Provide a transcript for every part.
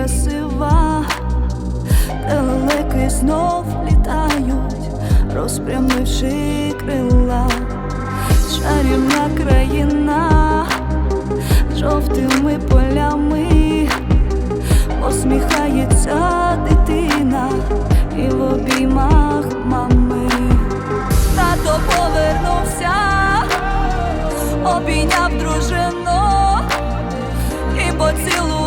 красива, де знов літають, розпрямивши крила, чарівна країна жовтими полями, посміхається дитина і в обіймах мами. Тато повернувся, обійняв дружину і поцілував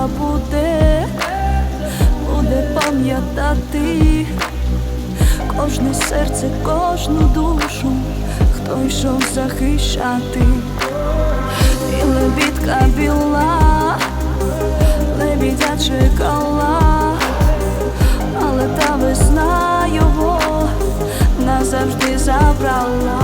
забуде, буде пам'ятати кожне серце, кожну душу, хто йшов захищати, і лебідка біла, лебідя чекала, але та весна його назавжди забрала.